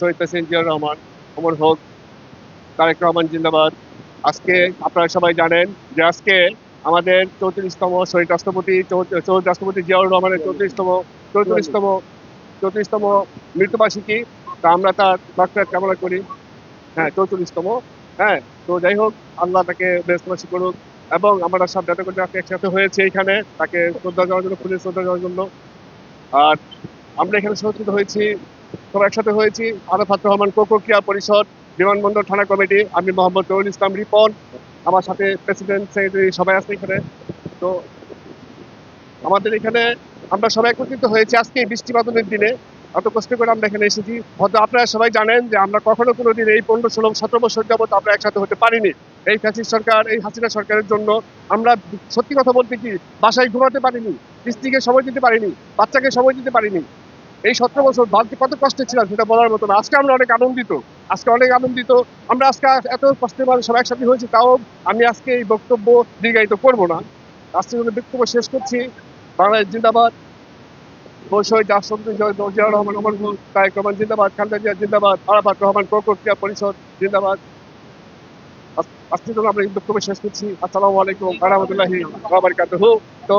শহীদ president Ziaur Rahman অমর হোক, তারেক রহমান জিন্দাবাদ। আজকে আপনারা সবাই জানেন যে আজকে আমাদের চৌত্রিশতম শহীদ রাষ্ট্রপতি শহীদ রাষ্ট্রপতি জিয়াউর রহমানের চৌত্রিশতম চৌত্রিশতম চৌত্রিশতম মৃত্যুবার্ষিকী। তা আমরা তার ডক্টর কামনা করি। হ্যাঁ চৌত্রিশতম। হ্যাঁ তো যাই হোক, আল্লাহ তাকে বেস্তবাসী করুক এবং আমরা সব যাতে করে একসাথে হয়েছে এখানে, তাকে শ্রদ্ধা দেওয়ার জন্য ফুলের শ্রদ্ধা দেওয়ার জন্য। আর আমরা এখানে সমর্থিত হয়েছি সবাই একসাথে হয়েছি। আরাফাত রহমান কোকো পরিষদ, বিমানবন্দর থানা কমিটি, আমি মোহাম্মদ তরুল ইসলাম রিপন, আমার সাথে প্রেসিডেন্ট সেক্রেটারি সবাই আছে এখানে। তো আমাদের এখানে আমরা সবাই একত্রিত হয়েছি আজকে বৃষ্টি দিনে। এত কষ্ট করে আমরা এখানে এসেছি। হয়তো আপনারা সবাই জানেন যে আমরা কখনো কোনো দিন এই পনেরো, ষোলো, সতেরো বছর যাবত আমরা একসাথে হতে পারিনি। এই ফ্যাসিস সরকার, এই হাসিনা সরকারের জন্য আমরা সত্যি কথা বলতে কি, বাসায় ঘুমাতে পারিনি স্ত্রীকে সময় দিতে পারিনি, বাচ্চাকে সময় দিতে পারিনি। এই সতেরো বছর বাড়তে কত কষ্টে ছিলাম সেটা বলার মতো না। আজকে আমরা অনেক আনন্দিত। আজকে অনেক আনন্দিত। আমরা আজকে এত কষ্টের মানুষ সব একসাথে হয়েছি, তাও আমি আজকে এই বক্তব্য দীর্ঘায়িত করব না। আজকে বক্তব্য শেষ করছি। বাংলাদেশ জিন্দাবাদ। রাষ্ট্রপতি জিয়াউর রহমান জিন্দাবাদ রহমান পরিষদ জিন্দাবাদ। জন্য আমরা শেষ করছি, আসসালামু আলাইকুম তো